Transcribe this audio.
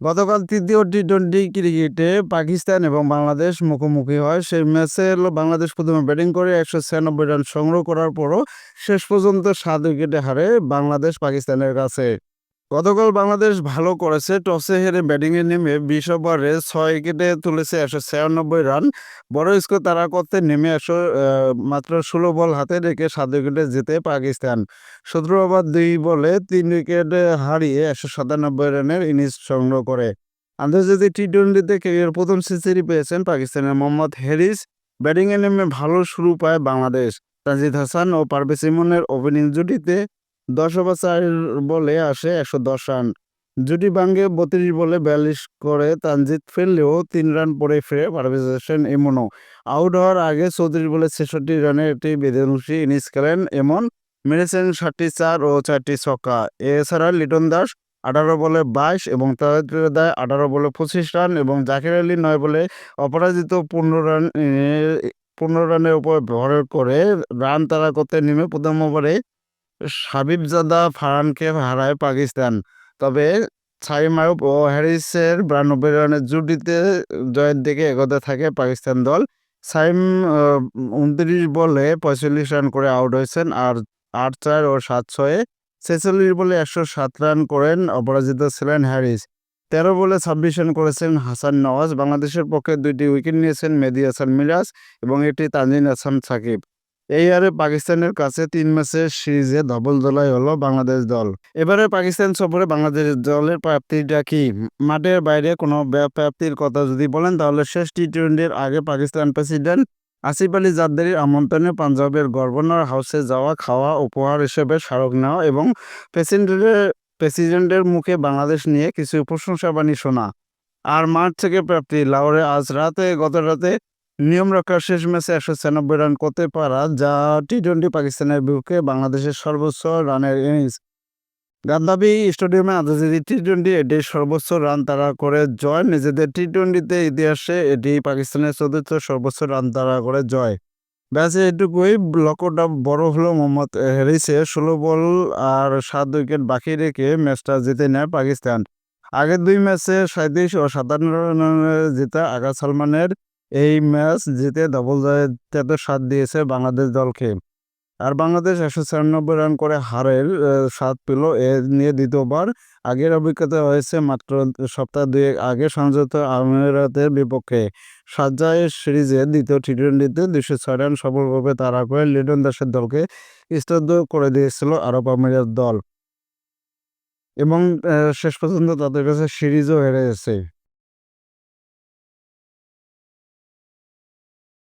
গতকাল তৃতীয় T twenty ক্রিকেটে পাকিস্তান এবং বাংলাদেশ মুখোমুখি হয়। সেই ম্যাচে বাংলাদেশ প্রথমে ব্যাটিং করে একশো ছিয়ানব্বই রান সংগ্রহ করার পরও শেষ পর্যন্ত সাত উইকেটে হারে বাংলাদেশ পাকিস্তানের কাছে। গতকাল বাংলাদেশ ভালো করেছে, টসে হেরে ব্যাটিংয়ে নেমে বিশ ওভারে ছয় উইকেটে তুলেছে একশো ছিয়ানব্বই রান। বড় স্কোর তারা করতে নেমে একশো মাত্র ষোলো বল হাতে রেখে সাত উইকেটে জিতে পাকিস্তান। সতেরো ওভার, দুই বলে তিন উইকেট হারিয়ে একশো সাতানব্বই রানের ইনিংস সংগ্রহ করে। আন্তর্জাতিক টি টোয়েন্টিতে ক্যারিয়ার প্রথম সেঞ্চুরি পেয়েছেন পাকিস্তানের মোহাম্মদ হ্যারিস ব্যাটিংয়ে নেমে ভালো শুরু পায় বাংলাদেশ। তাজিদ হাসান ও পারভেজ ইমনের ওপেনিং জুটিতে দশ ওভার চার বলে আসে, একশো দশ রান। জুটি ভাঙ্গে বত্রিশ বলে বিয়াল্লিশ করে তানজিদ ফেললেও তিন রান পরে ফিরে পারভেজ হোসেন এমনও। আউট হওয়ার আগে চৌত্রিশ বলে ছেষট্টি রানের একটি বেদনুষী ইনিংস খেলেন এমন। মেরেছেন ষাটটি চার ও চারটি ছক্কা। এছাড়া লিটন দাস আঠারো বলে বাইশ এবং তাদের দেয় আঠারো বলে পঁচিশ রান এবং জাকির আলী নয় বলে অপরাজিত পনেরো রান পনেরো রানের উপর ভর করে রান তাড়া করতে নেমে প্রথম ওভারে হাবিবজাদা ফারহানকে হারায় পাকিস্তান। তবে সাইম আয়ুব ও হ্যারিসের বিরানব্বই রানের জুটিতে জয়ের দিকে এগোতে থাকে পাকিস্তান দল। সাইম উনত্রিশ বলে পঁয়তাল্লিশ রান করে আউট হয়েছেন আর আট চার ও সাত ছয়ে ছেচল্লিশ বলে একশো সাত রান করেন অপরাজিত ছিলেন হ্যারিস। তেরো বলে ছাব্বিশ রান করেছেন হাসান নওয়াজ। বাংলাদেশের পক্ষে দুইটি উইকেট নিয়েছেন মেদি হাসান মিরাজ এবং একটি তানজিন হাসান সাকিব। এই আরে পাকিস্তানের কাছে তিন ম্যাচের সিরিজে ধবল দলাই হলো বাংলাদেশ দল। এবারে পাকিস্তান সফরে বাংলাদেশ দলের প্রাপ্তিটা কি? মাঠের বাইরে কোনো প্রাপ্তির কথা যদি বলেন, তাহলে শেষ টি টোয়েন্টির আগে পাকিস্তান প্রেসিডেন্ট আসিফ আলী জাদ্দারির আমন্ত্রণে পাঞ্জাবের গভর্নর হাউসে যাওয়া, খাওয়া, উপহার হিসেবে স্মারক নেওয়া এবং প্রেসিডেন্টের প্রেসিডেন্টের মুখে বাংলাদেশ নিয়ে কিছু প্রশংসা বাণী শোনা। আর মাঠ থেকে প্রাপ্তি, লাহোরে আজ রাতে, গত রাতে নিয়ম রক্ষার শেষ ম্যাচে একশো ছিয়ানব্বই রান করতে পারা যা টি টোয়েন্টি পাকিস্তানের বিপক্ষে বাংলাদেশের সর্বোচ্চ রানের ইনিংস গাদ্দাবি স্টেডিয়ামে আন্তর্জাতিক টি টোয়েন্টি এটি সর্বোচ্চ রান তারা করে জয়। নিজেদের টি টোয়েন্টিতে ইতিহাসে এটি পাকিস্তানের চতুর্থ সর্বোচ্চ রান তারা করে জয়। ব্যাসে এটুকুই লক্ষ্যটা বড় হলো মোহাম্মদ হ্যারিসে ষোলো বল আর সাত উইকেট বাকি রেখে ম্যাচটা জিতে নেয় পাকিস্তান। আগের দুই ম্যাচে সাঁত্রিশ ও সাতান্ন রানে জিতা আগা সালমানের এই ম্যাচ জিতে ডবল জয়ের সাথ দিয়েছে বাংলাদেশ দলকে। আর বাংলাদেশ একশো ছিয়ানব্বই রান করে হারের স্বাদ পেল। এ নিয়ে দ্বিতীয়বার আগের অভিজ্ঞতা হয়েছে মাত্র সপ্তাহ দুয়েক আগে সংযুক্ত আমিরাতের বিপক্ষে। সাজ্জায় সিরিজে দ্বিতীয় টি টোয়েন্টিতে দুশো ছয় রান সফলভাবে তারা করে লিটন দাসের দলকে স্তব্ধ করে দিয়েছিল আরব আমিরাত দল। এবং শেষ পর্যন্ত তাদের কাছে সিরিজও হেরে গেছে।